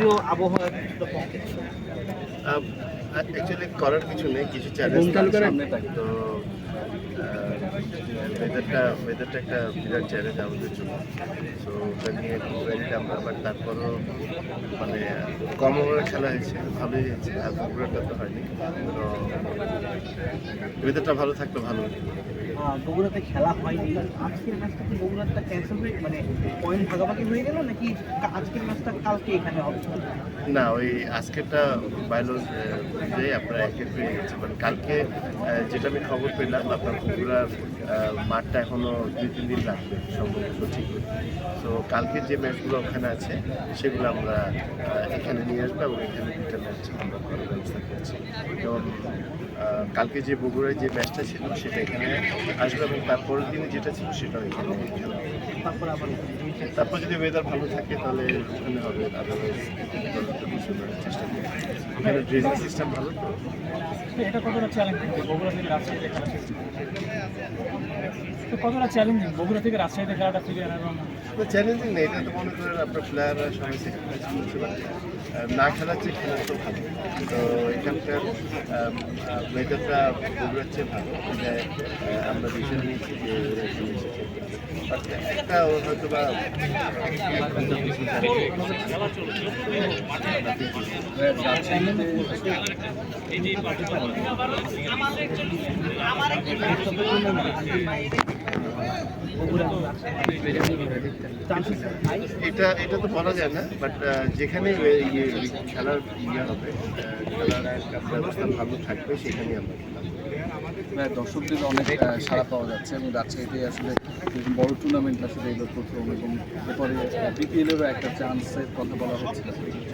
যদিও আবহাওয়া কিছুটা কম অ্যাকচুয়ালি করার কিছু নেই কিছু চ্যালেঞ্জ সামনে থাকে। তো ওয়েদারটা ওয়েদারটা একটা বিরাট চ্যালেঞ্জ আমাদের জন্য। সো ওটা নিয়ে কোয়ারিটা আমরা আবার তারপরও মানে কম ওভারে খেলা হয়েছে ভালোই হয়েছে আর পুরোটা তো হয়নি। তো ওয়েদারটা ভালো থাকলে ভালো বগুড়াতে খেলা হয়নি। আজকের ম্যাচটা কি বগুড়াটা ক্যান্সেল হয়ে মানে পয়েন্ট ভাগাভাগি হয়ে গেল নাকি আজকের ম্যাচটা কালকে এখানে হবে? না ওই আজকেরটা বাইলো যে আপনারা এক এক পেয়ে গেছে মানে কালকে যেটা আমি খবর পেলাম আপনার বগুড়ার মাঠটা এখনও দুই তিন দিন লাগবে সম্ভবত ঠিক। তো কালকে যে ম্যাচগুলো ওখানে আছে সেগুলো আমরা এখানে নিয়ে আসব এবং এখানে দুইটা ম্যাচ আমরা করার ব্যবস্থা করছি। আহ, কালকে যে বগুড়ায় যে ম্যাচটা ছিল সেটা এখানে আসবে এবং তারপরের দিনে যেটা ছিল সেটাও এখানে তারপর আবার তারপর যদি ওয়েদার ভালো থাকে তাহলে ওখানে হবে আদারওয়াইজ চেষ্টা করি ওখানে ড্রেজিং সিস্টেম ভালো তো? এটা কতটা চ্যালেঞ্জিং বগুড়া থেকে রাজশাহীতে খেলা তো কতটা চ্যালেঞ্জিং বগুড়া থেকে রাজশাহীতে খেলাটা ফিরে আনা এবং তো চ্যালেঞ্জিং নেই এটা তো মনে করেন আপনার প্লেয়াররা সবাই না খেলার চেয়ে খেলা তো ভালো। তো এখানকার বগুড়ার চেয়ে ভালো। যে আমরা ডিসিশন নিয়েছি যে একটা ওর হয়তো বা চান্সেস এটা এটা তো বলা যায় না বাট যেখানে ইয়ে খেলার ইয়ে হবে খেলার ব্যবস্থা ভালো থাকবে, সেখানেই আমরা প্রায় দর্শকদের অনেক সাড়া পাওয়া যাচ্ছে, এবং রাজশাহীতে আসলে বড় টুর্নামেন্ট আসলে এলো প্রথম, এবং এরপরে বিপিএলেরও একটা চান্সের কথা বলা হচ্ছে।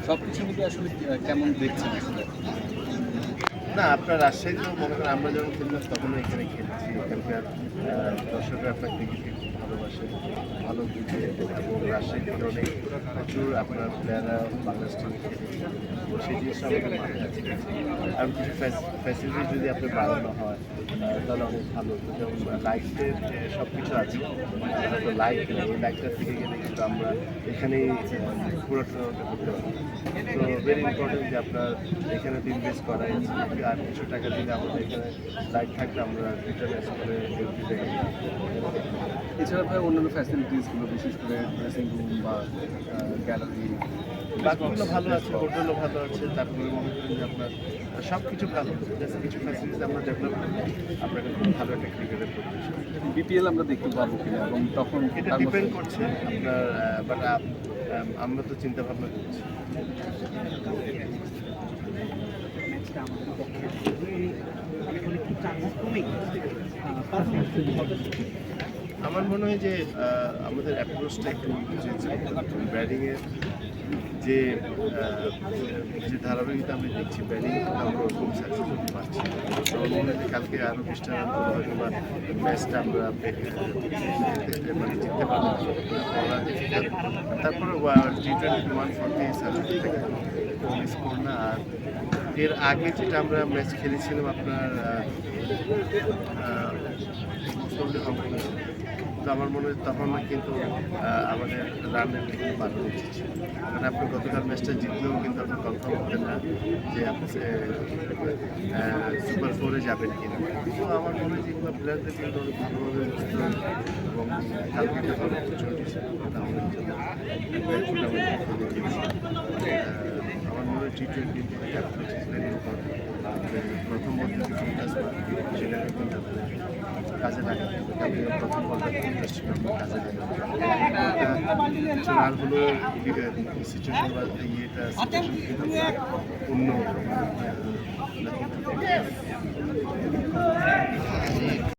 সব কিছু মিলে আসলে কেমন দেখছেন আসলে? না, আপনার রাজশাহী তো মনে করেন আমরা যখন খেলতাম, তখনও এখানে খেলছি। এখানকার দর্শকরা আপনার ক্রিকেটকে খুব ভালোবাসে। ভালো বুঝে এবং থেকে অনেক প্রচুর আপনার প্লেয়াররা বাংলাদেশ টিমে খেলে সেই জিনিসটা আমাদের মাথায় আছে আর কিছু ফ্যাসিলিটি যদি আপনার বাড়ানো হয়, তাহলে অনেক ভালো। যেমন লাইটের সব কিছু আছে। হয়তো লাইট লাইটটা থেকে গেলে কিন্তু আমরা এখানেই পুরো টুর্নামেন্টটা করতে পারব। তো ভেরি ইম্পর্টেন্ট যে আপনার এখানে ইনভেস্ট করা আর কিছু টাকা দিলে আমাদের এখানে লাইট থাকলে আমরা ম্যাচ করে এছাড়া ভাই অন্যান্য বিশেষ করে ড্রেসিং রুম বা গ্যালারি বাকিগুলো ভালো আছে হোটেলও ভালো আছে তারপরে মনে করেন যে আপনার সব কিছু ভালো জাস্ট কিছু ফ্যাসিলিটি আমরা ডেভেলপ করলে খুব ভালো একটা ক্রিকেটের পরিবেশ। বিপিএল আমরা দেখতে পাবো কিনা এবং তখন এটা ডিপেন্ড করছে আপনার বাট আমরা তো চিন্তা ভাবনা করছি। আমাদের পক্ষে চান্সেস কমে আমার মনে হয় যে আমাদের অ্যাপ্রোচটা একটু ব্যাটিংয়ের যে যে ধারাবাহিকতা আমি দেখছি ব্যাটিং আমরা ওরকম সাকসেস হতে পারছি আমার মনে হয় কালকে আরও বিশটা রান করলে হয়তো বা ম্যাচটা আমরা মানে জিততে পারব। তারপরে T twenty one forty score না। আর এর আগে যেটা আমরা ম্যাচ খেলেছিলাম আপনার আহ, আহ, মুসলিমদের হংকংয়ে তো আমার মনে হয় তখন কিন্তু আমাদের রানের থেকে বাড়ানো উচিত ছিল। কারণ আপনি গতকাল ম্যাচটা জিতলেও কিন্তু আপনি কনফার্ম হতেন না যে আপনি সুপার ফোরে যাবেন কিনা। কিন্তু আমার মনে হয় যেগুলো প্লেয়ারদের কিন্তু অনেক ভালোভাবে এবং কালকে একটা ভালো অপরচুনিটি ছিল আমাদের জন্য আমার মনে হয় টি টোয়েন্টি প্রথম কিন্তু আমাদের কাজে লাগাতে প্রথম ফোকাস কাজে লাগাতে ইয়েটা অন্য